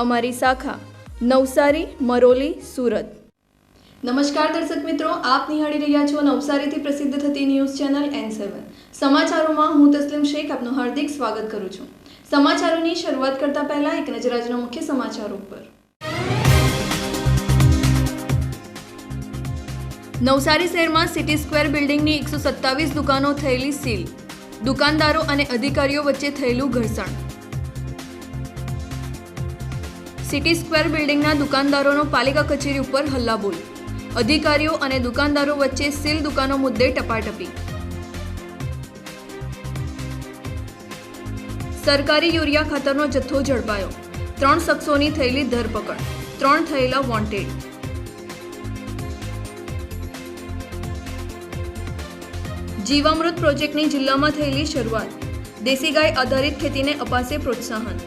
અમારી શાખા, નવસારી, મરોલી, સુરત. નમસ્કાર દર્શક મિત્રો, આપ નિહાળી રહ્યા છો નવસારીથી પ્રસિદ્ધ થતી ન્યૂઝ ચેનલ એન સેવન સમાચારોમાં હું તસ્લીમ શેખ આપનું હાર્દિક સ્વાગત કરું છું. સમાચારોની શરૂઆત કરતા પહેલા એક નજર આજના મુખ્ય સમાચારો પર નવસારી શહેરમાં સિટી સ્ક્વેર બિલ્ડિંગની એકસો સત્તાવીસ દુકાનો થયેલી સીલ. દુકાનદારો અને અધિકારીઓ વચ્ચે થયેલું ઘર્ષણ. સિટી સ્ક્વેર બિલ્ડિંગના દુકાનદારોનો પાલિકા કચેરી ઉપર હલ્લાબોલ. અધિકારીઓ અને દુકાનદારો વચ્ચે સીલ દુકાનો મુદ્દે ટપાટપી. સરકારી યુરિયા ખાતરનો જથ્થો ઝડપાયો. ત્રણ શખ્સોની થયેલી ધરપકડ. ત્રણ થયેલા વોન્ટેડ જીવામૃત પ્રોજેક્ટની જિલ્લામાં થયેલી શરૂઆત. દેશી ગાય આધારિત ખેતીને અપાશે પ્રોત્સાહન.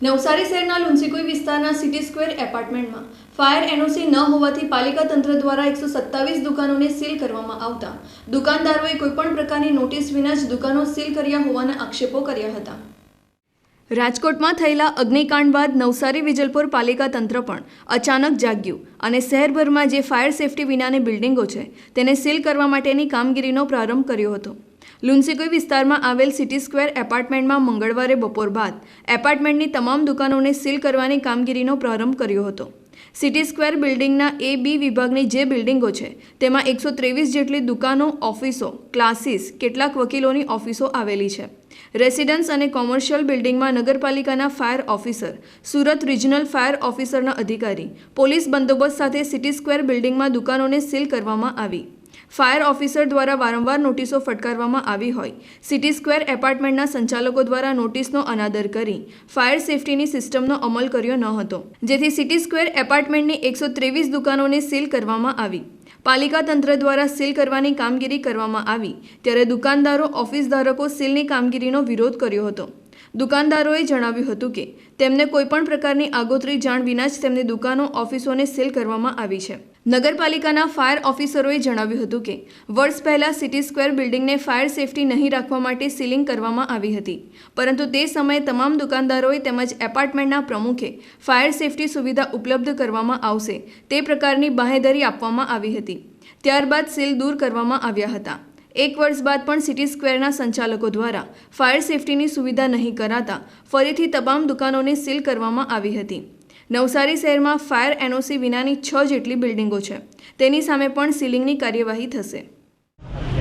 નવસારી શહેરના લુન્સીકુઈ વિસ્તારના સિટી સ્ક્વેર એપાર્ટમેન્ટમાં ફાયર એનઓસી ન હોવાથી પાલિકા તંત્ર દ્વારા એકસો સત્તાવીસ દુકાનોને સીલ કરવામાં આવતા. દુકાનદારોએ કોઈપણ પ્રકારની નોટિસ વિના જ દુકાનો સીલ કર્યા હોવાના આક્ષેપો કર્યા હતા. રાજકોટમાં થયેલા અગ્નિકાંડ બાદ નવસારી વિજલપુર પાલિકા તંત્ર પણ અચાનક જાગ્યું અને શહેરભરમાં જે ફાયર સેફટી વિનાની બિલ્ડિંગો છે તેને સીલ કરવા માટેની કામગીરીનો પ્રારંભ કર્યો હતો. લુન્સીકુઈ વિસ્તારમાં આવેલ સિટી સ્ક્વેર એપાર્ટમેન્ટમાં મંગળવારે બપોર બાદ એપાર્ટમેન્ટની તમામ દુકાનોને સીલ કરવાની કામગીરીનો પ્રારંભ કર્યો હતો. સિટી સ્ક્વેર બિલ્ડિંગના એ, બી વિભાગની જે બિલ્ડિંગો છે, તેમાં એકસો ત્રેવીસ જેટલી દુકાનો, ઓફિસો, ક્લાસીસ, કેટલાક વકીલોની ઓફિસો આવેલી છે. રેસિડન્સ અને કોમર્શિયલ બિલ્ડિંગમાં નગરપાલિકાના fire officer, Surat regional fire ઓફિસરના અધિકારી, પોલીસ બંદોબસ્ત સાથે સિટી સ્ક્વેર બિલ્ડિંગમાં દુકાનોને સીલ કરવામાં આવી. ફાયર ઓફિસર દ્વારા વારંવાર નોટિસો ફટકારવામાં આવી હોય. સિટી સ્ક્વેર એપાર્ટમેન્ટના સંચાલકો દ્વારા નોટિસનો અનાદર કરી ફાયર સેફટીની સિસ્ટમનો અમલ કર્યો ન હતો. જેથી સિટી સ્ક્વેર એપાર્ટમેન્ટની એકસો ત્રેવીસ દુકાનોને સીલ કરવામાં આવી. પાલિકા તંત્ર દ્વારા સીલ કરવાની કામગીરી કરવામાં આવી. ત્યારે દુકાનદારો ઓફિસ ધારકો સીલની કામગીરીનો વિરોધ કર્યો હતો. દુકાનદારોએ જણાવ્યું હતું કે, તેમને કોઈપણ પ્રકારની આગોતરી જાણ વિના જ તેમની દુકાનો, ઓફિસોને સીલ કરવામાં આવી છે. નગરપાલિકાના ફાયર ઓફિસરોએ જણાવ્યું હતું કે, વર્ષ પહેલાં સિટી સ્ક્વેર બિલ્ડિંગને ફાયર સેફટી નહીં રાખવા માટે સીલિંગ કરવામાં આવી હતી. પરંતુ તે સમયે તમામ દુકાનદારોએ તેમજ એપાર્ટમેન્ટના પ્રમુખે ફાયર સેફટી સુવિધા ઉપલબ્ધ કરવામાં આવશે તે પ્રકારની બાહેધરી આપવામાં આવી હતી. ત્યારબાદ સીલ દૂર કરવામાં આવ્યા હતા. એક વર્ષ બાદ પણ સિટી સ્ક્વેરના સંચાલકો દ્વારા ફાયર સેફટીની સુવિધા નહીં કરાતા ફરીથી તમામ દુકાનોને સીલ કરવામાં આવી હતી. નવસારી શહેરમાં ફાયર એનઓસી વિનાની છ જેટલી બિલ્ડિંગો છે. તેની સામે પણ સીલિંગની કાર્યવાહી થશે.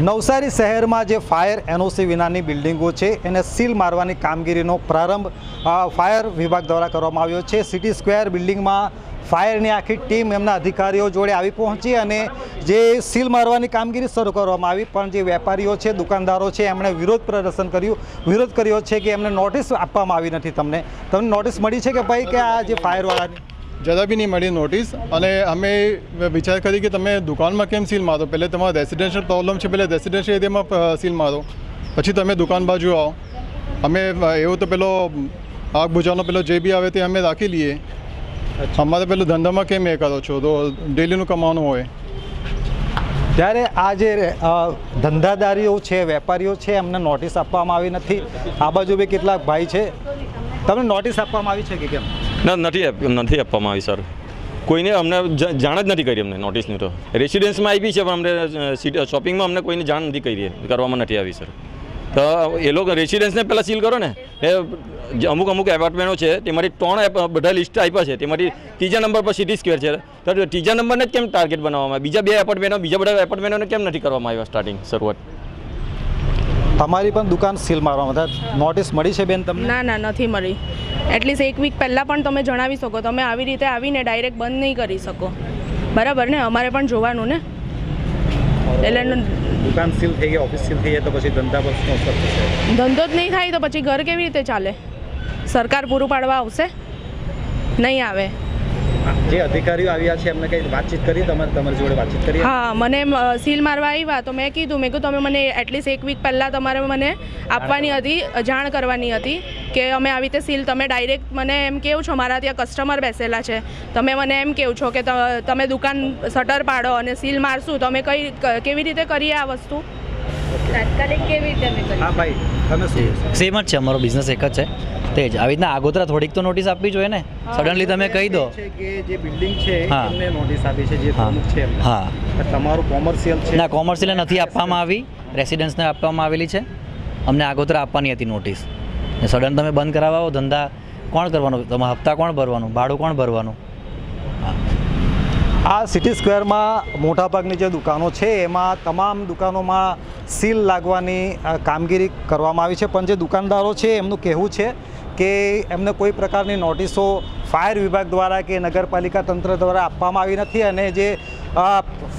નવસારી શહેરમાં જે ફાયર એનઓસી વિનાની બિલ્ડિંગો છે, એને સીલ મારવાની કામગીરીનો પ્રારંભ ફાયર વિભાગ દ્વારા કરવામાં આવ્યો છે. સિટી સ્ક્વેર બિલ્ડિંગમાં ફાયરની આખી ટીમ એમના અધિકારીઓ જોડે આવી પહોંચી અને જે સીલ મારવાની કામગીરી શરૂ કરવામાં આવી, પણ જે વેપારીઓ છે, દુકાનદારો છે, એમણે વિરોધ પ્રદર્શન કર્યું. વિરોધ કર્યો છે કે એમને નોટિસ આપવામાં આવી નથી તમને. તમને નોટિસ મળી છે કે ભાઈ કે આ જે ફાયરવાળાની? જરા બી નહીં મળી નોટિસ. અને અમે વિચાર કરી કે તમે દુકાનમાં કેમ સીલ મારો? પહેલે તમારો રેસિડેન્શિયલ પ્રોબ્લેમ છે, પહેલે રેસિડેન્શિયલ એરિયામાં સીલ મારો. પછી તમે દુકાન બાજુ આવો. અમે એવું તો પેલો આગ બુજાવનો પેલો જે બી આવે તે અમે રાખી લઈએ. અમારે પેલું ધંધામાં કેમ એ કરો છો? તો ડેલીનું કમાવાનું હોય. ત્યારે આ જે ધંધાદારીઓ છે વેપારીઓ છે એમને નોટિસ આપવામાં આવી નથી. આ બાજુ બી કેટલાક ભાઈ છે. તમને નોટિસ આપવામાં આવી છે કે કેમ? ના નથી નથી આપવામાં આવી સર. કોઈને અમને જાણ જ નથી કરી અમને નોટિસની તો. રેસિડેન્સમાં આવી છે પણ અમને સિટી શોપિંગમાં અમને કોઈને જાણ નથી કરી કરવામાં નથી આવી સર. તો એ લોકો રેસિડેન્સને પહેલાં સીલ કરો ને. એ જે અમુક અમુક એપાર્ટમેન્ટો છે તેમાંથી ત્રણ એપ- બધા લિસ્ટ આપ્યા છે. તેમાંથી ત્રીજા નંબર પર સિટી સ્ક્વેર છે. તો ત્રીજા નંબરને જ કેમ ટાર્ગેટ બનાવવામાં આવે બીજા બે એપાર્ટમેન્ટો બીજા બધા એપાર્ટમેન્ટોને કેમ નથી કરવામાં આવ્યા સ્ટાર્ટિંગ શરૂઆત? તમારી પણ દુકાન સીલ મારવામાં હતા નોટિસ મળી છે બેન તમને? ના ના નથી મળી. એટલીસ્ટ એક વીક પહેલાં પણ તમે જણાવી શકો. તમે આવી રીતે આવીને ડાયરેક્ટ બંધ નહીં કરી શકો. બરાબર ને? અમારે પણ જોવાનું ને. એટલે દુકાન સીલ થઈ ગઈ ઓફિસ સીલ થઈ જાય તો પછી ધંધા પર શું અસર થશે? ધંધો જ નહીં થાય તો પછી ઘર કેવી રીતે ચાલે? સરકાર પૂરું પાડવા આવશે? નહીં આવે. જે અધિકારીઓ આવ્યા છે એમને કઈ વાતચીત કરી? તમારે તમારી જોડે વાતચીત કરી? હા મને સીલ મારવા આવ્યા તો મેં કીધું મેં કીધું તમે મને એટલીસ્ટ એક વીક પહેલાં તમારે મને આપવાની હતી જાણ કરવાની હતી કે અમે આવી રીતે સીલ તમે ડાયરેક્ટ મને એમ કેવું છો મારા ત્યાં કસ્ટમર બેસેલા છે. તમે મને એમ કેવું છો કે તમે દુકાન શટર પાડો અને સીલ મારશું તો અમે કઈ કેવી રીતે કરીએ આ વસ્તુ? તાત્કાલિક કેવી રીતે હા ભાઈ તમે શું સેમ જ છે અમારો બિઝનેસ એક જ છે. તે જ આવી રીતના આગોતરા થોડીક તો નોટિસ આપવી જોઈએ ને? સડનલી તમે કહી દો. કે જે બિલ્ડિંગ છે હા. એમને નોટિસ આપી છે જે હા. પ્રમુખ છે હા. તમારું કોમર્શિયલ છે. ના કોમર્શિયલ નથી આપવામાં આવી. રેસિડેન્સને આપવામાં આવેલી છે. અમને આગોતરા આપવાની હતી નોટિસ સડન તમે બંધ કરાવો ધંધા કોણ કરવાનું? તમે હપ્તા કોણ ભરવાનું? ભાડું કોણ ભરવાનું? આ સિટી સ્ક્વેરમાં મોટાભાગની જે દુકાનો છે, એમાં તમામ દુકાનોમાં સીલ લાગવાની કામગીરી કરવામાં આવી છે. પણ જે દુકાનદારો છે, એમનું કહેવું છે કે એમને કોઈ પ્રકારની નોટિસો ફાયર વિભાગ દ્વારા કે નગરપાલિકા તંત્ર દ્વારા આપવામાં આવી નથી અને જે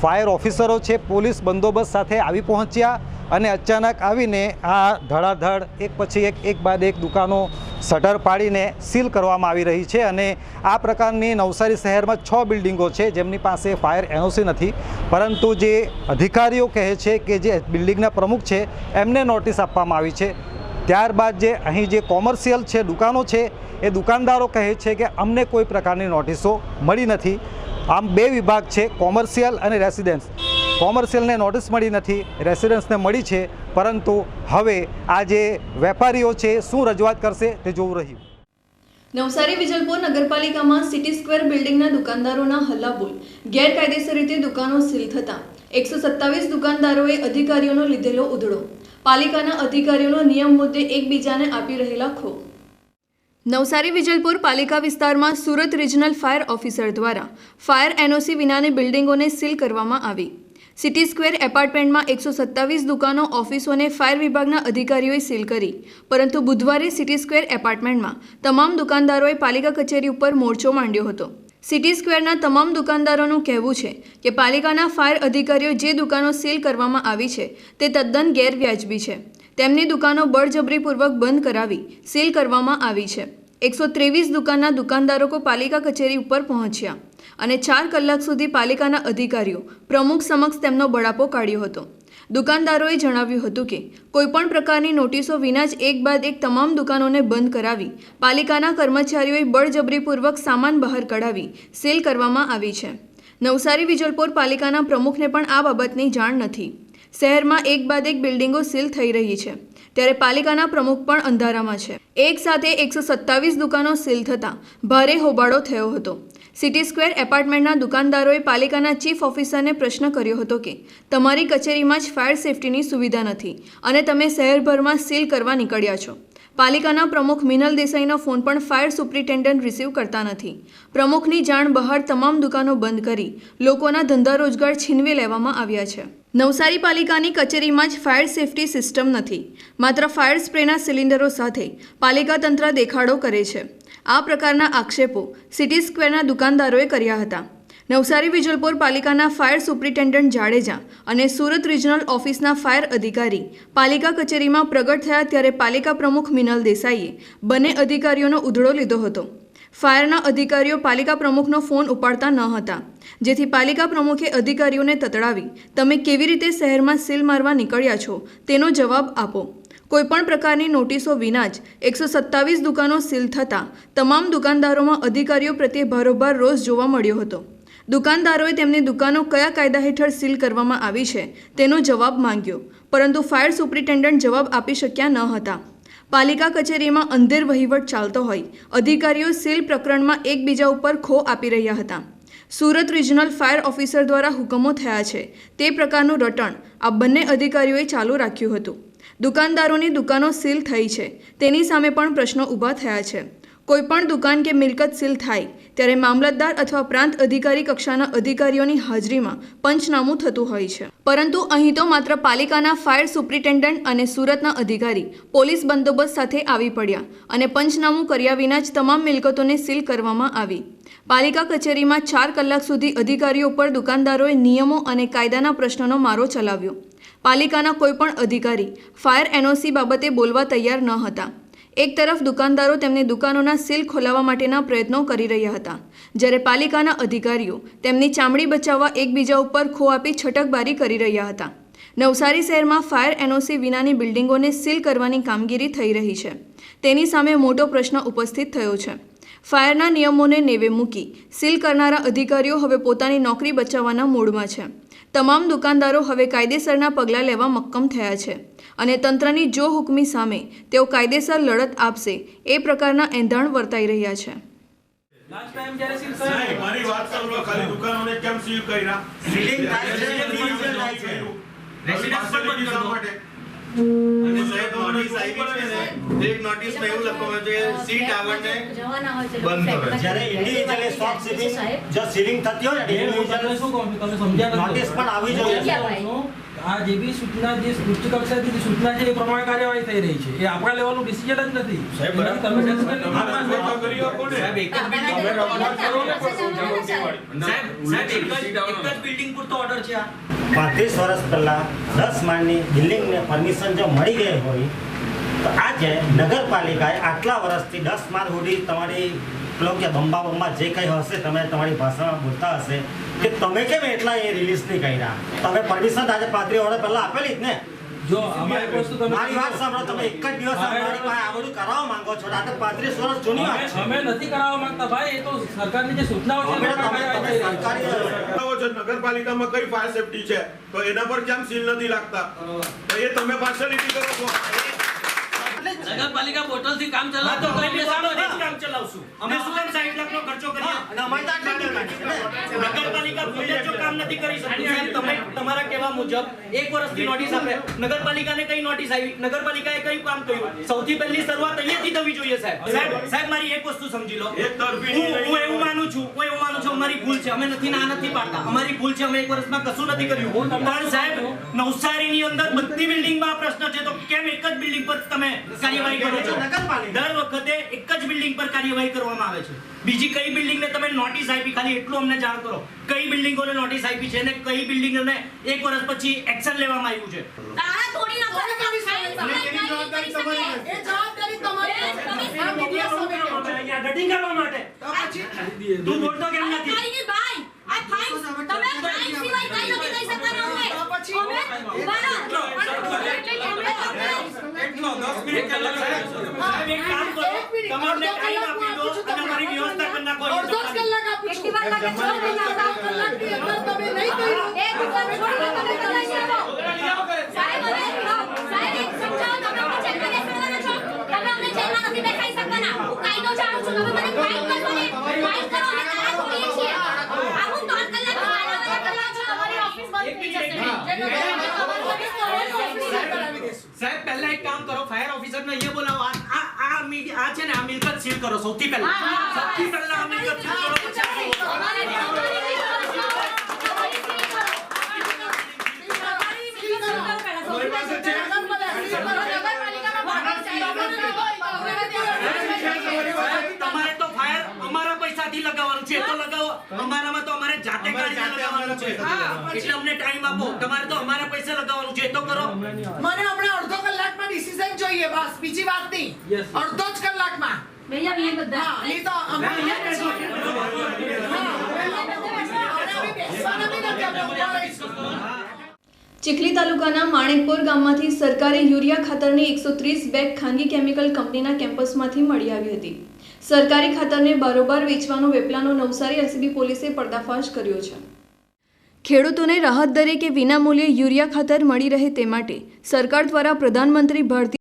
ફાયર ઓફિસરો છે, પોલીસ બંદોબસ્ત સાથે આવી પહોંચ્યા અને અચાનક આવીને આ ધડાધડ, એક પછી એક એક બાદ એક દુકાનો શટર પાડીને સીલ કરવામાં આવી રહી છે અને આ પ્રકારની નવસારી શહેરમાં છ બિલ્ડિંગો છે, જેમની પાસે ફાયર એનઓસી નથી. પરંતુ જે અધિકારીઓ કહે છે કે જે બિલ્ડિંગના પ્રમુખ છે, એમને નોટિસ આપવામાં આવી છે. ત્યારબાદ જે અહીં જે કોમર્શિયલ છે, દુકાનો છે, એ દુકાનદારો કહે છે કે અમને કોઈ પ્રકારની નોટિસો મળી નથી. આમ બે વિભાગ છે, કોમર્શિયલ અને રેસિડેન્સ. કોમર્શિયલને નોટિસ મળી નથી, રેસિડન્સને મળી છે, પરંતુ હવે આ જે વેપારીઓ છે, શું રજૂઆત કરશે તે જોવું રહ્યું. નવસારી વિજલપુર નગરપાલિકામાં સિટી સ્ક્વેર બિલ્ડિંગના દુકાનદારોના હલ્લાબોલ, ગેરકાયદેસર રીતે દુકાનો સીલ થતાં એકસો સત્તાવીસ દુકાનદારોએ અધિકારીઓનો લીધેલો ઉધડો. પાલિકાના અધિકારીઓનો નિયમ મુદ્દે એકબીજાને આપી રહેલા ખો નવસારી વિજલપુર પાલિકા વિસ્તારમાં સુરત રિજનલ ફાયર ઓફિસર દ્વારા ફાયર એનઓસી વિનાની બિલ્ડિંગોને સીલ કરવામાં આવી. સિટી સ્ક્વેર એપાર્ટમેન્ટમાં એકસો સત્તાવીસ દુકાનો ઓફિસોને ફાયર વિભાગના અધિકારીઓએ સીલ કરી. પરંતુ બુધવારે સિટી સ્ક્વેર એપાર્ટમેન્ટમાં તમામ દુકાનદારોએ પાલિકા કચેરી ઉપર મોરચો માંડ્યો હતો. સિટી સ્ક્વેરના તમામ દુકાનદારોનું કહેવું છે કે પાલિકાના ફાયર અધિકારીઓ જે દુકાનો સીલ કરવામાં આવી છે, તે તદ્દન ગેરવ્યાજબી છે. તેમની દુકાનો બળજબરીપૂર્વક બંધ કરાવી સીલ કરવામાં આવી છે. એકસો ત્રેવીસ દુકાનના દુકાનદારો પાલિકા કચેરી ઉપર પહોંચ્યા અને ચાર કલાક સુધી પાલિકાના અધિકારીઓ પ્રમુખ સમક્ષ તેમનો બળાપો કાઢ્યો હતો. દુકાનદારોએ જણાવ્યું હતું કે, કોઈપણ પ્રકારની નોટિસો વિના જ એક બાદ એક તમામ દુકાનોને બંધ કરાવી, પાલિકાના કર્મચારીઓએ બળજબરીપૂર્વક સામાન બહાર કઢાવી, સીલ કરવામાં આવી છે. નવસારી વિજલપોર પાલિકાના પ્રમુખને પણ આ બાબતની જાણ નથી. શહેરમાં એક બાદ એક બિલ્ડિંગો સીલ થઈ રહી છે. ત્યારે પાલિકાના પ્રમુખ પણ અંધારામાં છે. એક સાથે એકસો સત્તાવીસ દુકાનો સીલ થતાં ભારે હોબાળો થયો હતો. સિટી સ્ક્વેર એપાર્ટમેન્ટના દુકાનદારોએ પાલિકાના ચીફ ઓફિસરને પ્રશ્ન કર્યો હતો કે, તમારી કચેરીમાં જ ફાયર સેફટીની સુવિધા નથી અને તમે શહેરભરમાં સીલ કરવા નીકળ્યા છો. પાલિકાના પ્રમુખ મિનલ દેસાઈનો ફોન પણ ફાયર સુપ્રિન્ટેન્ડન્ટ રિસીવ કરતા નથી. પ્રમુખની જાણ બહાર તમામ દુકાનો બંધ કરી લોકોના ધંધા રોજગાર છીનવી લેવામાં આવ્યા છે. નવસારી પાલિકાની કચેરીમાં જ ફાયર સેફટી સિસ્ટમ નથી. માત્ર ફાયર સ્પ્રેના સિલિન્ડરો સાથે પાલિકા તંત્ર દેખાડો કરે છે. આ પ્રકારના આક્ષેપો સિટી સ્ક્વેરના દુકાનદારોએ કર્યા હતા. નવસારી વિજલપોર પાલિકાના ફાયર સુપ્રિન્ટેન્ડન્ટ જાડેજા અને સુરત રિજનલ ઓફિસના ફાયર અધિકારી પાલિકા કચેરીમાં પ્રગટ થયા ત્યારે પાલિકા પ્રમુખ મિનલ દેસાઈએ બંને અધિકારીઓનો ઉધડો લીધો હતો. ફાયરના અધિકારીઓ પાલિકા પ્રમુખનો ફોન ઉપાડતા ન હતા. જેથી પાલિકા પ્રમુખે અધિકારીઓને તતડાવી, તમે કેવી રીતે શહેરમાં સીલ મારવા નીકળ્યા છો તેનો જવાબ આપો. કોઈપણ પ્રકારની નોટિસો વિના જ એકસો સત્તાવીસ દુકાનો સીલ થતાં તમામ દુકાનદારોમાં અધિકારીઓ પ્રત્યે ભારોભાર રોષ જોવા મળ્યો હતો. દુકાનદારોએ તેમની દુકાનો કયા કાયદા હેઠળ સીલ કરવામાં આવી છે? તેનો જવાબ માંગ્યો. પરંતુ ફાયર સુપ્રિન્ટેન્ડન્ટ જવાબ આપી શક્યા ન હતા. પાલિકા કચેરીમાં અંધેર વહીવટ ચાલતો હોય. અધિકારીઓ સીલ પ્રકરણમાં એકબીજા ઉપર ખો આપી રહ્યા હતા. સુરત રિજનલ ફાયર ઓફિસર દ્વારા હુકમો થયા છે. તે પ્રકારનું રટણ આ બંને અધિકારીઓએ ચાલુ રાખ્યું હતું. દુકાનદારોની દુકાનો સીલ થઈ છે. તેની સામે પણ પ્રશ્નો ઊભા થયા છે. કોઈપણ દુકાન કે મિલકત સીલ થાય, ત્યારે મામલતદાર અથવા પ્રાંત અધિકારી કક્ષાના અધિકારીઓની હાજરીમાં પંચનામું થતું હોય છે. પરંતુ અહીં તો માત્ર પાલિકાના ફાયર સુપ્રિન્ટેન્ડન્ટ અને સુરતના અધિકારી, પોલીસ બંદોબસ્ત સાથે આવી પડ્યા અને પંચનામું કર્યા વિના જ તમામ મિલકતોને સીલ કરવામાં આવી. પાલિકા કચેરીમાં ચાર કલાક સુધી અધિકારીઓ પર દુકાનદારોએ નિયમો અને કાયદાના પ્રશ્નોનો મારો ચલાવ્યો. પાલિકાના કોઈપણ અધિકારી, ફાયર એનઓસી બાબતે બોલવા તૈયાર ન હતા. એક તરફ દુકાનદારો તેમની દુકાનોના સીલ ખોલાવવા માટેના પ્રયત્નો કરી રહ્યા હતા. જ્યારે પાલિકાના અધિકારીઓ તેમની ચામડી બચાવવા એકબીજા ઉપર ખો આપી છટકબારી કરી રહ્યા હતા. નવસારી શહેરમાં ફાયર એનઓસી વિનાની બિલ્ડિંગોને સીલ કરવાની કામગીરી થઈ રહી છે. તેની સામે મોટો પ્રશ્ન ઉપસ્થિત થયો છે. ફાયરના નિયમોને નેવે મૂકી સીલ કરનારા અધિકારીઓ હવે પોતાની નોકરી બચાવવાના મૂડમાં છે. તમામ દુકાનદારો હવે કાયદેસરના પગલાં લેવા મક્કમ થયા છે અને તંત્રની જો હુકમી સામે તેઓ કાયદેસર લડત આપશે એ પ્રકારના એંધાણ વર્તાઈ રહ્યા છે. રેસિડન્સ પણ બંધ કરી દો. માટે? અને સાહેબ, નોટિસ આવી છે ને, એક નોટિસમાં એવું લખવામાં છે સી ટાવરને બંધ બંધ કરો. કરો. જ્યારે ઇન્ડિવિજ્યુઅલી સ્ટોક સીલિંગ જો સીલિંગ થતી હોય ને એ હું તમને individual શું કહું તમે સમજ્યા નોટિસ પણ આવી જોઈએ. હું શું કહું છું, આ જે બી સૂચના જે ઉચ્ચ કક્ષાથી સૂચના છે એ પ્રમાણે કાર્યવાહી થઈ રહી છે એ આપણા લેવલનું ડિસિઝન જ નથી સાહેબ, તમે. સાહેબ, એક જ બિલ્ડિંગ પૂરતો ઓર્ડર છે આ પાંત્રીસ વર્ષ પહેલા દસ માળની બિલ્ડિંગને પરમિશન જો મળી ગઈ હોય, તો આજે નગરપાલિકાએ આટલા વર્ષથી દસ માળ સુધી તમારી પેલો કે બંબા બંબા જે કંઈ હશે, તમે તમારી ભાષામાં બોલતા હશે, કે તમે કેમ એટલા એ રિલીઝ નહીં કર્યા? તમે પરમિશન આજે પાંત્રીસ વર્ષ પહેલાં આપેલી જ ને? જો આમાં વસ્તુ તમે મારી વાત સાંભળો તમે એક જ દિવસ મારી પાસે આ બધું કરાવવા માંગો છો. આ તો પાંત્રીસ વર્ષ જૂની વાત અમે- છે. અમે નથી કરાવવા માંગતા ભાઈ એ તો સરકારની જે સૂચનાઓ છે અમે તમે-. સરકારી છો, નગરપાલિકામાં કઈ ફાયર સેફટી છે? તો એના પર કેમ સીલ નથી લાગતા? તો એ તમે પાર્શલિટી કરો છો. નગરપાલિકા બોટલથી કામ ચલાવતો કોઈ બી કામ ચલાવશું. અમે શું કામ 60 લાખ નો ખર્ચો કરીએ. અને અમારે તો આટલી જ ડિમાન્ડ છે. ને. નગરપાલિકા પોતે જો કામ નથી કરી શકતી. સાહેબ તમે તમારા કહેવા મુજબ એક વર્ષથી નોટિસ આપે. નગરપાલિકાને કઈ નોટિસ આવી? નગરપાલિકાએ કયું કામ કર્યું? સૌથી પહેલી શરૂઆત અહીંયાથી થવી જોઈએ સાહેબ. સાહેબ સાહેબ મારી એક વસ્તુ સમજી લો. એક તરફી હું હું એવું માનું છું હું એવું માનું છું અમારી ભૂલ છે. અમે નથી ના નથી પાડતા. અમારી ભૂલ છે અમે એક વર્ષમાં કશું નથી કર્યું. પણ સાહેબ નવસારીની અંદર બધી બિલ્ડિંગમાં પ્રશ્ન છે. તો કેમ એક જ બિલ્ડિંગ પર તમે કાર્યવાહી કરો છો. દર વખતે એક જ બિલ્ડિંગ પર કાર્યવાહી કરવામાં આવે છે. બીજી કઈ બિલ્ડિંગને તમે નોટિસ આપી? ખાલી એટલું અમને જાણ કરો. કઈ બિલ્ડિંગોને નોટિસ આપી છે અને કઈ બિલ્ડિંગોને એક વર્ષ પછી એક્શન લેવામાં આવ્યું છે? તારા થોડી ના કરે તમે સાઈન કરી શકે એ જવાબદારી તમારી મીડિયા સામે અહીંયા ડટિંગ કરવા માટે. તું બોલતો કેમ નથી? ભાઈ. આ ફાઇન તમે ફાઇન સિવાય કઈ નથી કહી શકવાના અમે અમે બરાબર એટલો 10 મિનિટ કલાક સાહેબ એક કામ કરો તમે ટાઈમ આપી દો અને અમારી વ્યવસ્થા કરી નાખો અડધો કલાક આપું છું કેટલી વાર લાગે છ કલાક કલાકની અંદર તમે નહીં કર્યું એક દુકાન છોડીને તમે ચલાવી શકો સાહેબ હવે સાહેબ સમજાવો તમે સાહેબ પહેલા એક કામ કરો ફાયર ઓફિસરને અહીંયા બોલાવો આ આ આ મી- આ છે ને આ મિલકત સીલ કરો સૌથી પહેલા સૌથી પહેલા આ મિલકત સીલ કરો પછી આ કરો. તમારે તો ફાયર અમારા પૈસાથી લગાવવાનું છે તો લગાવો અમારામાં તો અમારે જાતે ગાડી લગાવવાનું છે એટલે અમને ટાઈમ આપો તમારે તો અમારા પૈસા લગાવવાનું છે તો કરો મને હમણાં અડધો કલાકમાં ડિસિઝન જોઈએ બસ બીજી વાત નહીં અડધો જ કલાકમાં. હા, અમે. ચીખલી તાલુકાના માણેકપુર ગામમાંથી સરકારી યુરિયા ખાતરની એકસો ત્રીસ બેગ ખાનગી કેમિકલ કંપનીના કેમ્પસમાંથી મળી આવી હતી સરકારી ખાતરને બારોબાર વેચવાનો વેપલાનો નવસારી એલસીબી પોલીસે પર્દાફાશ કર્યો છે. ખેડૂતોને રાહત દરે કે વિનામૂલ્યે યુરિયા ખાતર મળી રહે તે માટે સરકાર દ્વારા પ્રધાનમંત્રી ભારતીય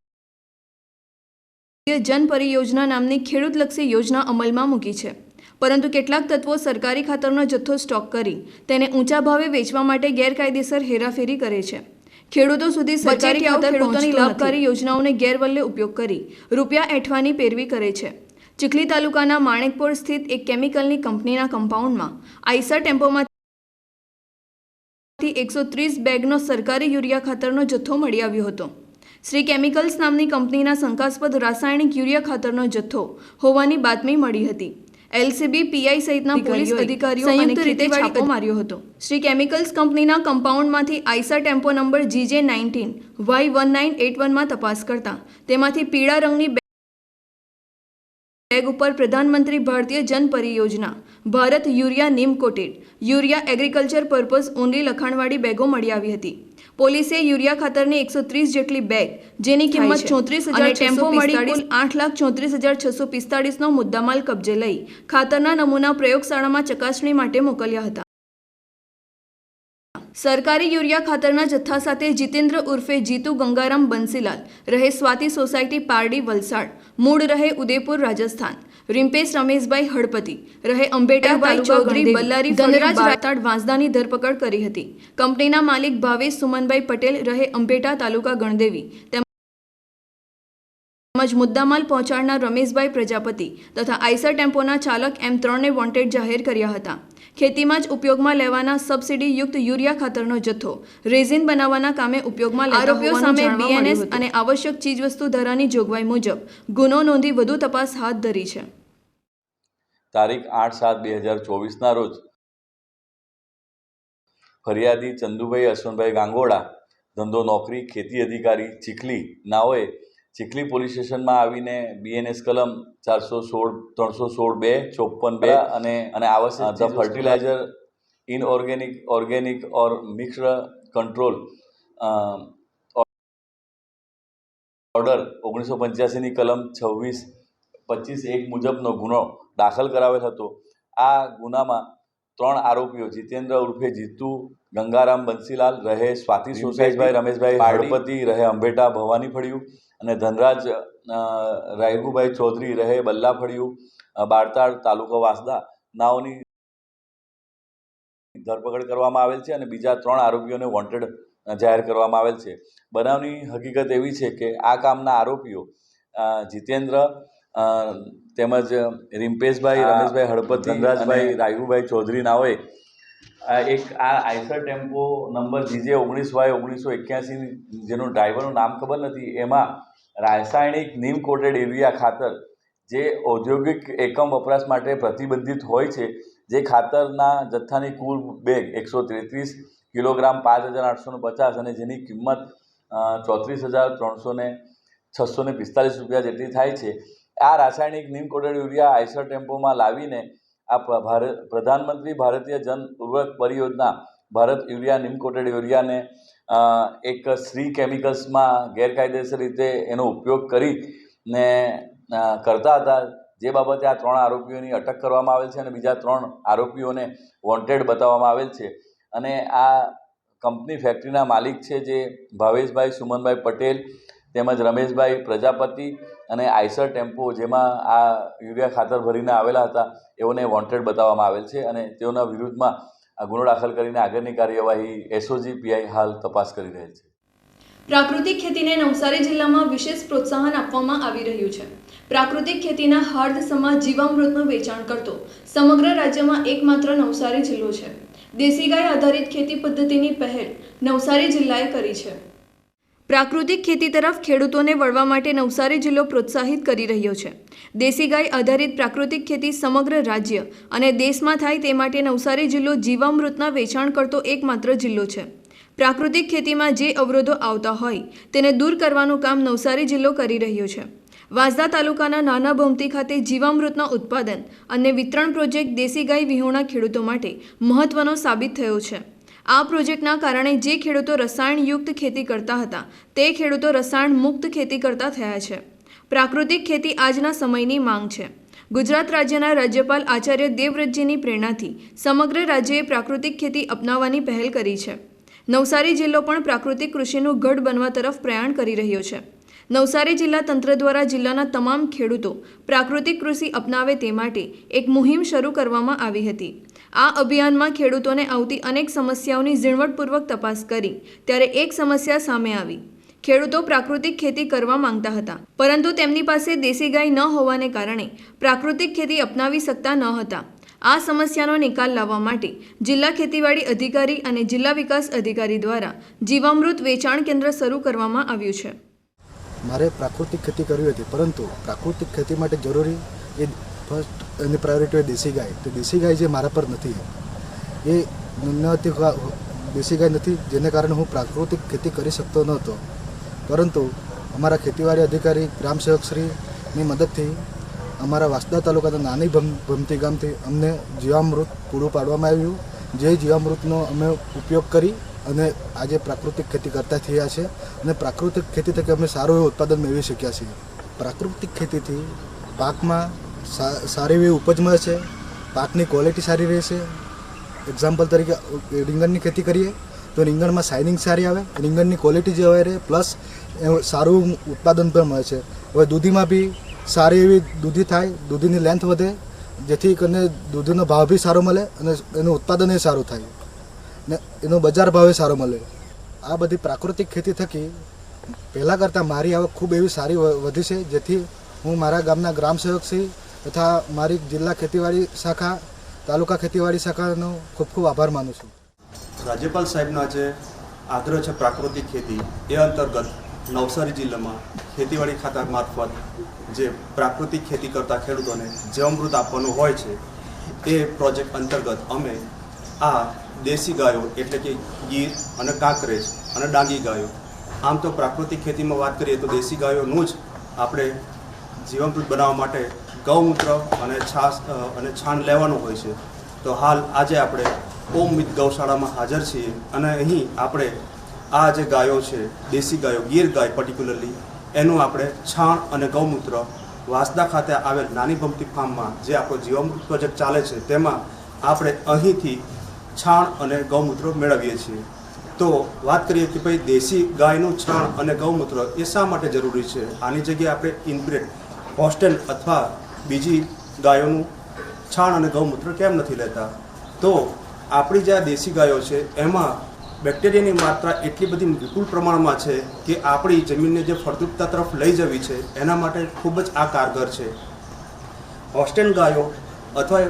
જન પરિયોજના નામની ખેડૂતલક્ષી યોજના અમલમાં મૂકી છે. પરંતુ કેટલાક તત્વો સરકારી ખાતરનો જથ્થો સ્ટોક કરી તેને ઊંચા ભાવે વેચવા માટે ગેરકાયદેસર હેરાફેરી કરે છે. ખેડૂતો સુધી સરકારી ખાતર ખેડૂતોની લાભકારી યોજનાઓને ગેરવલ્લે ઉપયોગ કરી રૂપિયા એઠવાની પેરવી કરે છે. ચીખલી તાલુકાના માણેકપોર સ્થિત એક કેમિકલની કંપનીના કમ્પાઉન્ડમાં આઈસર ટેમ્પોમાંથી એકસો ત્રીસ બેગનો સરકારી યુરિયા ખાતરનો જથ્થો મળી આવ્યો હતો. શ્રી કેમિકલ્સ નામની કંપનીના શંકાસ્પદ રાસાયણિક યુરિયા ખાતરનો જથ્થો હોવાની બાતમી મળી હતી. એલસીબી પીઆઈ સહિતના પોલીસ અધિકારીઓ સંયુક્ત રીતે છાપો માર્યો હતો. શ્રી કેમિકલ્સ કંપનીના કમ્પાઉન્ડમાંથી Eicher tempo number GJ nineteen Y one nine eight વનમાં તપાસ કરતા તેમાંથી પીળા રંગની બેગ ઉપર પ્રધાનમંત્રી ભારતીય જન પરિયોજના Bharat urea neem coated urea agriculture purpose only લખાણવાળી બેગો મળી આવી હતી. પોલીસે યુરિયા ખાતરની એકસો ત્રીસ જેટલી બેગ જેની કિંમત ચોત્રીસ હજાર ટેમ્પો મળી કુલ આઠ લાખ ચોત્રીસ હજાર છસો પિસ્તાળીસનો મુદ્દામાલ કબજે લઈ ખાતરના નમૂના પ્રયોગશાળામાં ચકાસણી માટે મોકલ્યા હતા. સરકારી યુરિયા ખાતરના જથ્થા સાથે જીતેન્દ્ર ઉર્ફે જીતુ ગંગારામ બંસીલાલ રહે સ્વાતિ સોસાયટી પારડી વલસાડ મૂળ રહે ઉદયપુર રાજસ્થાન રિમ્પેશ રમેશભાઈ હળપતિ રહે અંબેટાભાઈ ચૌધરી બલ્લારી ધનરાજ રાતાડ વાંસદાની ધરપકડ કરી હતી. કંપનીના માલિક ભાવેશ સુમનભાઈ પટેલ રહે અંબેટા તાલુકા ગણદેવી. તેમજ મુદ્દામાલ પહોંચાડનાર રમેશભાઈ પ્રજાપતિ તથા આઈસર ટેમ્પોના ચાલક એમ ત્રણને વોન્ટેડ જાહેર કર્યા હતા. ખેતીમાં જ ઉપયોગમાં લેવાના સબસિડી યુક્ત યુરિયા ખાતરનો જથ્થો રેઝિન બનાવવાના કામે ઉપયોગમાં આરોપીઓ સામે બીએનએસ અને આવશ્યક ચીજવસ્તુ ધારાની જોગવાઈ મુજબ ગુનો નોંધી વધુ તપાસ હાથ ધરી છે. તારીખ આઠ સાત બે હજાર ચોવીસના રોજ ફરિયાદી ચંદુભાઈ અશ્વનભાઈ ગાંગોડા ધંધો નોકરી ખેતી અધિકારી ચીખલી નાઓએ ચીખલી પોલીસ સ્ટેશનમાં આવીને બીએનએસ કલમ ચારસો સોળ ત્રણસો સોળ બે ચોપન બે અને અને આવશ્યક the fertiliser inorganic organic or mixed control order ઓગણીસો પંચ્યાસીની કલમ છવ્વીસ પચીસ એક મુજબનો ગુનો દાખલ કરાવેલ હતો. આ ગુનામાં ત્રણ આરોપીઓ જીતેન્દ્ર ઉર્ફે જીતુ ગંગારામ બંસીલાલ રહે સ્વાતિ સુશેષભાઈ રમેશભાઈ હળપતિ રહે અંબેટા ભવાની ફળિયું અને ધનરાજ રાયગુભાઈ ચૌધરી રહે બલ્લા ફળિયું અ, બારતાળ તાલુકો વાસદા. નાઓની ધરપકડ કરવામાં આવેલ છે અને બીજા ત્રણ આરોપીઓને વોન્ટેડ જાહેર કરવામાં આવેલ છે. બનાવની હકીકત એવી છે કે આ કામના આરોપીઓ જીતેન્દ્ર તેમજ રિમ્પેશભાઈ રમેશભાઈ હળપત ધનરાજભાઈ રાયુભાઈ ચૌધરી નાઓએ એક આ આઈસર ટેમ્પો નંબર જીજે ઓગણીસ વાય ઓગણીસો એક્યાસી જેનું ડ્રાઈવરનું નામ ખબર નથી, એમાં રાસાયણિક નીમ કોટેડ યુરિયા ખાતર જે ઔદ્યોગિક એકમ વપરાશ માટે પ્રતિબંધિત હોય છે, જે ખાતરના જથ્થાની કુલ બેગ એકસો તેત્રીસ કિલોગ્રામ પાંચ હજાર આઠસો પચાસ અને જેની કિંમત ચોત્રીસ હજાર ત્રણસો ને છસો પિસ્તાલીસ રૂપિયા જેટલી થાય છે. આ રાસાયણિક નીમ કોટેડ યુરિયા આઈસર ટેમ્પોમાં લાવીને આ ભારત પ્રધાનમંત્રી ભારતીય જન ઉર્વરક પરિયોજના, ભારત યુરિયા નીમ કોટેડ યુરિયાને એક શ્રી કેમિકલ્સમાં ગેરકાયદેસર રીતે એનો ઉપયોગ કરી ને કરતા હતા. જે બાબતે આ ત્રણ આરોપીઓની અટક કરવામાં આવેલ છે અને બીજા ત્રણ આરોપીઓને વોન્ટેડ બતાવવામાં આવેલ છે. અને આ કંપની ફેક્ટરીના માલિક છે જે ભાવેશભાઈ સુમનભાઈ પટેલ તેમજ રમેશભાઈ પ્રજાપતિ અને આઈસર ટેમ્પો, જેમાં આ યુરિયા ખાતર ભરીને આવેલા હતા. એઓને વોન્ટેડ બતાવવામાં આવેલ છે અને તેઓના વિરુદ્ધમાં આ ગુનો દાખલ કરીને આગળની કાર્યવાહી એસઓજી પીઆઈ હાલ તપાસ કરી રહેલ છે. પ્રાકૃતિક ખેતીને નવસારી જિલ્લામાં વિશેષ પ્રોત્સાહન આપવામાં આવી રહ્યું છે. પ્રાકૃતિક ખેતીના હાર્દ સમાજ જીવામૃતનું વેચાણ કરતો સમગ્ર રાજ્યમાં એકમાત્ર નવસારી જિલ્લો છે. દેશી ગાય આધારિત ખેતી પદ્ધતિની પહેલ નવસારી જિલ્લાએ કરી છે. પ્રાકૃતિક ખેતી તરફ ખેડૂતોને વળવા માટે નવસારી જિલ્લો પ્રોત્સાહિત કરી રહ્યો છે. દેશી ગાય આધારિત પ્રાકૃતિક ખેતી સમગ્ર રાજ્ય અને દેશમાં થાય તે માટે નવસારી જિલ્લો જીવામૃતના વેચાણ કરતો એકમાત્ર જિલ્લો છે. પ્રાકૃતિક ખેતીમાં જે અવરોધો આવતા હોય તેને દૂર કરવાનું કામ નવસારી જિલ્લો કરી રહ્યો છે. વાંસદા તાલુકાના નાના ભમતી ખાતે જીવામૃતના ઉત્પાદન અને વિતરણ પ્રોજેક્ટ દેશી ગાય વિહોણા ખેડૂતો માટે મહત્વનો સાબિત થયો છે. આ પ્રોજેક્ટના કારણે જે ખેડૂતો રસાયણયુક્ત ખેતી કરતા હતા, તે ખેડૂતો રસાયણ મુક્ત ખેતી કરતા થયા છે. પ્રાકૃતિક ખેતી આજના સમયની માંગ છે. ગુજરાત રાજ્યના રાજ્યપાલ આચાર્ય દેવવ્રતજીની પ્રેરણાથી સમગ્ર રાજ્યએ પ્રાકૃતિક ખેતી અપનાવવાની પહેલ કરી છે. નવસારી જિલ્લો પણ પ્રાકૃતિક કૃષિનું ગઢ બનવા તરફ પ્રયાણ કરી રહ્યો છે. નવસારી જિલ્લા તંત્ર દ્વારા જિલ્લાના તમામ ખેડૂતો પ્રાકૃતિક કૃષિ અપનાવે તે માટે એક મુહિમ શરૂ કરવામાં આવી હતી. આ અભિયાનમાં ખેડૂતોને આવતી અનેક સમસ્યાઓની ઝીણવટપૂર્વક તપાસ કરી, ત્યારે એક સમસ્યા સામે આવી. ખેડૂતો પ્રાકૃતિક ખેતી કરવા માંગતા હતા, પરંતુ તેમની પાસે દેશી ગાય ન હોવાને કારણે પ્રાકૃતિક ખેતી અપનાવી શકતા ન હતા. આ સમસ્યાનો નિકાલ લાવવા માટે જિલ્લા ખેતીવાડી અધિકારી અને જિલ્લા વિકાસ અધિકારી દ્વારા જીવામૃત વેચાણ કેન્દ્ર શરૂ કરવામાં આવ્યું છે. મારે પ્રાકૃતિક ખેતી કરવી હતી, પરંતુ પ્રાકૃતિક ખેતી માટે જરૂરી એ ફર્સ્ટ એની પ્રાયોરિટી હોય દેશી ગાય. તો દેશી ગાય જે મારા પર નથી એ નથી દેશી ગાય નથી, જેને કારણે હું પ્રાકૃતિક ખેતી કરી શકતો નહોતો. પરંતુ અમારા ખેતીવાડી અધિકારી, ગ્રામ સેવકશ્રીની મદદથી અમારા વાસદા તાલુકાના નાની ભમતી ગામથી અમને જીવામૃત પૂરું પાડવામાં આવ્યું. જે જીવામૃતનો અમે ઉપયોગ કરી અને આજે પ્રાકૃતિક ખેતી કરતા થયા છે અને પ્રાકૃતિક ખેતી થકી અમે સારું એવું ઉત્પાદન મેળવી શક્યા છીએ. પ્રાકૃતિક ખેતીથી પાકમાં સારી એવી ઉપજ મળે છે, પાકની ક્વોલિટી સારી રહે છે. એક્ઝામ્પલ તરીકે રીંગણની ખેતી કરીએ, તો રીંગણમાં શાઇનિંગ સારી આવે, રીંગણની ક્વોલિટી જે હોય પ્લસ સારું ઉત્પાદન પણ મળે છે. હવે દૂધીમાં બી સારી એવી દૂધી થાય, દૂધીની લેન્થ વધે, જેથી કરીને દૂધીનો ભાવ બી સારો મળે અને એનું ઉત્પાદન એ સારું થાય. ને એનો બજાર ભાવે સારો મળે. આ બધી પ્રાકૃતિક ખેતી થકી પહેલાં કરતાં મારી આવક ખૂબ એવી સારી વધી છે, જેથી હું મારા ગામના ગ્રામ સેવકશ્રી તથા મારી જિલ્લા ખેતીવાડી શાખા, તાલુકા ખેતીવાડી શાખાનો ખૂબ ખૂબ આભાર માનું છું. રાજ્યપાલ સાહેબનો આજે આગ્રહ છે પ્રાકૃતિક ખેતી એ અંતર્ગત નવસારી જિલ્લામાં ખેતીવાડી ખાતા મારફત જે પ્રાકૃતિક ખેતી કરતા ખેડૂતોને જીવામૃત આપવાનું હોય છે, એ પ્રોજેક્ટ અંતર્ગત અમે આ દેશી ગાયો એટલે કે ગીર અને કાંકરેજ અને ડાંગી ગાયો, આમ તો પ્રાકૃતિક ખેતીમાં વાત કરીએ તો દેશી ગાયોનું જ આપણે જીવામૃત બનાવવા માટે ગૌમૂત્ર અને છાસ અને છાણ લેવાનું હોય છે. તો હાલ આજે આપણે ઓમ મિત ગૌશાળામાં હાજર છીએ અને અહીં આપણે આ જે ગાયો છે, દેશી ગાયો, ગીર ગાય પર્ટિક્યુલરલી એનું આપણે છાણ અને ગૌમૂત્ર વાસદા ખાતે આવેલ નાની ભમતી ફાર્મમાં જે આપણો જીવામૃત પ્રોજેક્ટ ચાલે છે, તેમાં આપણે અહીંથી છાણ અને ગૌમૂત્ર મેળવીએ છીએ. તો વાત કરીએ કે ભાઈ દેશી ગાયનું છાણ અને ગૌમૂત્ર એ શા માટે જરૂરી છે? આની જગ્યાએ આપણે ઇનબ્રેડ હોસ્ટેલ અથવા બીજી ગાયોનું છાણ અને ગૌમૂત્ર કેમ નથી લેતા? તો આપણી જે આ દેશી ગાયો છે, એમાં બેક્ટેરિયાની માત્રા એટલી બધી વિપુલ પ્રમાણમાં છે કે આપણી જમીનને જે ફળદ્રુપતા તરફ લઈ જવી છે, એના માટે ખૂબ જ આ કારગર છે. હોસ્ટેલ ગાયો અથવા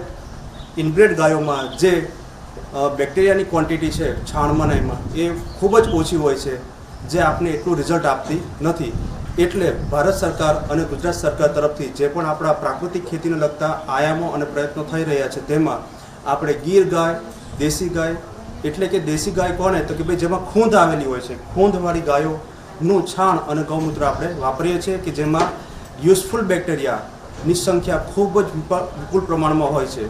ઇનબ્રેડ ગાયોમાં જે બેક્ટેરિયાની ક્વોન્ટિટી છે, છાણમાં એમાં, એ ખૂબ જ ઓછી હોય છે, જે આપને એટલું રિઝલ્ટ આપતી નથી. એટલે ભારત સરકાર અને ગુજરાત સરકાર તરફથી જે પણ આપણા પ્રાકૃતિક ખેતીને લગતા આયામો અને પ્રયત્નો થઈ રહ્યા છે, તેમાં આપણે ગીર ગાય, દેશી ગાય, એટલે કે દેશી ગાય કોને? તો કે ભાઈ જેમાં ખૂંદ આવેલી હોય છે. ખૂંદવાળી ગાયોનું છાણ અને ગૌમૂત્ર આપણે વાપરીએ છીએ કે જેમાં યુઝફુલ બેક્ટેરિયાની સંખ્યા ખૂબ જ વિપા- વિપુલ પ્રમાણમાં હોય છે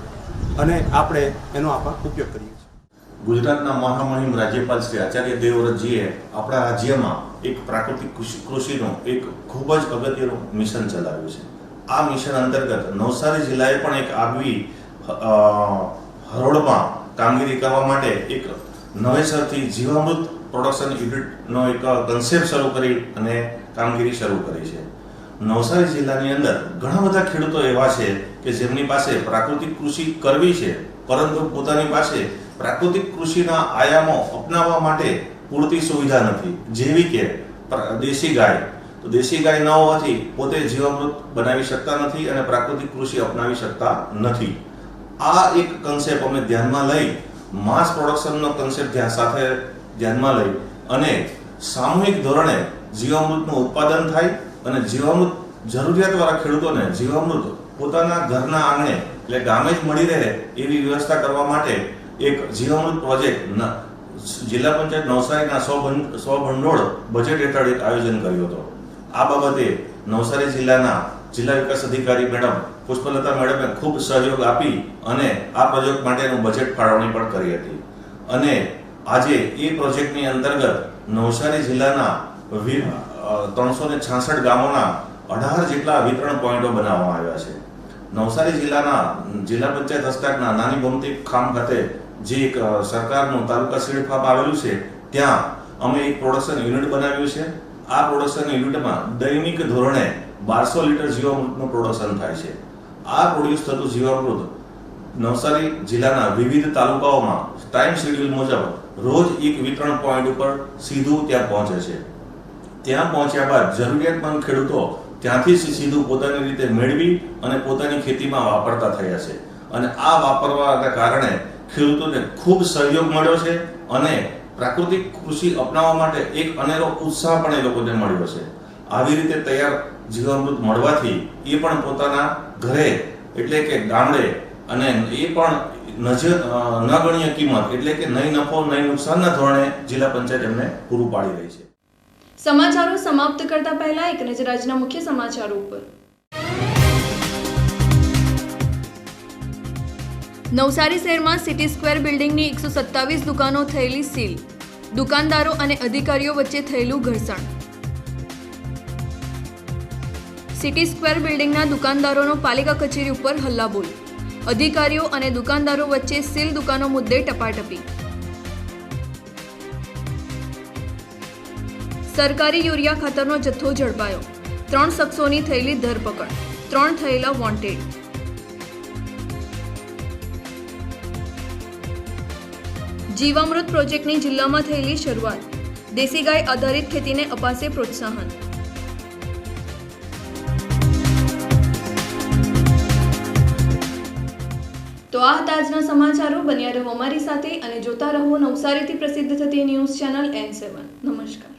અને આપણે એનો આપણે ઉપયોગ કરીએ છીએ. ગુજરાતના મહામહિમ રાજ્યપાલ શ્રી આચાર્ય દેવવ્રતજીએ આપણા રાજ્યમાં એક પ્રાકૃતિક કૃષિ કૃષિનું એક ખૂબ જ અગત્યનું મિશન ચલાવ્યું છે. આ મિશન અંતર્ગત નવસારી જિલ્લાએ પણ એક આગવી હરોળમાં કામગીરી કરવા માટે એક નવેસરથી જીવામૃત પ્રોડક્શન યુનિટનો એક કન્સેપ્ટ શરૂ કરી અને કામગીરી શરૂ કરી છે. નવસારી જિલ્લાની અંદર ઘણા બધા ખેડૂતો એવા છે કે જેમની પાસે પ્રાકૃતિક કૃષિ કરવી છે, પરંતુ પોતાની પાસે પ્રાકૃતિક કૃષિના આયામો અપનાવવા માટે પૂરતી સુવિધા નથી. જેવી કે દેશી ગાય. તો દેશી ગાય ન હોવાથી પોતે જીવામૃત બનાવી શકતા નથી અને પ્રાકૃતિક કૃષિ અપનાવી શકતા નથી. આ એક કન્સેપ્ટ અમે ધ્યાનમાં લઈ માસ પ્રોડક્શનનો કન્સેપ્ટ ધ્યાન સાથે ધ્યાનમાં લઈ અને સામૂહિક ધોરણે જીવામૃતનું ઉત્પાદન થાય અને જીવામૃત જરૂરિયાતવાળા ખેડૂતોને જીવામૃત પોતાના ઘરના આંગણે, એટલે ગામે જ મળી રહે એવી વ્યવસ્થા કરવા માટે એક જીવામૃત પ્રોજેક્ટ જિલ્લા પંચાયત નવસારીના સો ભં- સો ભંડોળ બજેટ હેઠળ એક આયોજન કર્યું હતું. આ બાબતે નવસારી જિલ્લાના જિલ્લા વિકાસ અધિકારી મેડમ પુષ્પલતા મેડમે ખૂબ સહયોગ આપી અને આ પ્રોજેક્ટ માટેનું બજેટ ફાળવણી પણ કરી હતી. અને આજે એ પ્રોજેક્ટની અંતર્ગત નવસારી જિલ્લાના ત્રણસો ને છાસઠ ગામોના અઢાર જેટલા વિતરણ પોઈન્ટો બનાવવામાં આવ્યા છે. નવસારી જિલ્લાના જિલ્લા પંચાયત હસ્તાકના નાની ગોમતી ખામ ખાતે જે એક સરકારનું તાલુકા સીડ ફાર્મ આવેલું છે, ત્યાં અમે એક પ્રોડક્શન યુનિટ બનાવ્યું છે. આ પ્રોડક્શન યુનિટમાં દૈનિક ધોરણે બારસો લીટર જીવામૃતનું પ્રોડક્શન થાય છે. આ પ્રોડ્યુસ થતું જીવામૃત નવસારી જિલ્લાના વિવિધ તાલુકાઓમાં ટાઈમ શેડ્યુલ મુજબ રોજ એક વિતરણ પોઈન્ટ ઉપર સીધું ત્યાં પહોંચે છે. ત્યાં પહોંચ્યા બાદ જરૂરિયાતમંદ ખેડૂતો ત્યાંથી સીધું પોતાની રીતે મેળવી અને પોતાની ખેતીમાં વાપરતા થયા છે. અને આ વાપરવાના કારણે ખેડૂતોને ખૂબ સહયોગ મળ્યો છે અને પ્રાકૃતિક કૃષિ અપનાવવા માટે એક અનેરો ઉત્સાહ પણ એ લોકોને મળ્યો છે. આવી રીતે તૈયાર જીવામૃત મળવાથી એ પણ પોતાના ઘરે એટલે કે ગામડે અને એ પણ નજર ન ગણીય કિંમત એટલે કે નહીં નફો નહીં નુકસાનના ધોરણે જિલ્લા પંચાયત એમને પૂરું પાડી રહી છે. સમાચારો સમાપ્ત કરતા પહેલા એક નજર આજના મુખ્ય સમાચારો ઉપર. નવસારી શહેરમાં સિટી સ્ક્વેર બિલ્ડિંગની એકસો સત્તાવીસ દુકાનો થયેલી સીલ. દુકાનદારો અને અધિકારીઓ વચ્ચે થયેલું ઘર્ષણ. સિટી સ્ક્વેર બિલ્ડિંગના દુકાનદારોનો પાલિકા કચેરી ઉપર હલ્લાબોલ. અધિકારીઓ અને દુકાનદારો વચ્ચે સીલ દુકાનો મુદ્દે ટપાટપી. સરકારી યુરિયા ખાતરનો જથ્થો ઝડપાયો. ત્રણ શખ્સોની થયેલી ધરપકડ. ત્રણ થયેલા વોન્ટેડ જીવામૃત પ્રોજેક્ટની જિલ્લામાં થયેલી શરૂઆત. દેશી ગાય આધારિત ખેતીને અપાશે પ્રોત્સાહન. તો આ હતા આજના સમાચારો. બન્યા રહો અમારી સાથે અને જોતા રહો નવસારીથી પ્રસિદ્ધ થતી ન્યૂઝ ચેનલ એન સેવન નમસ્કાર.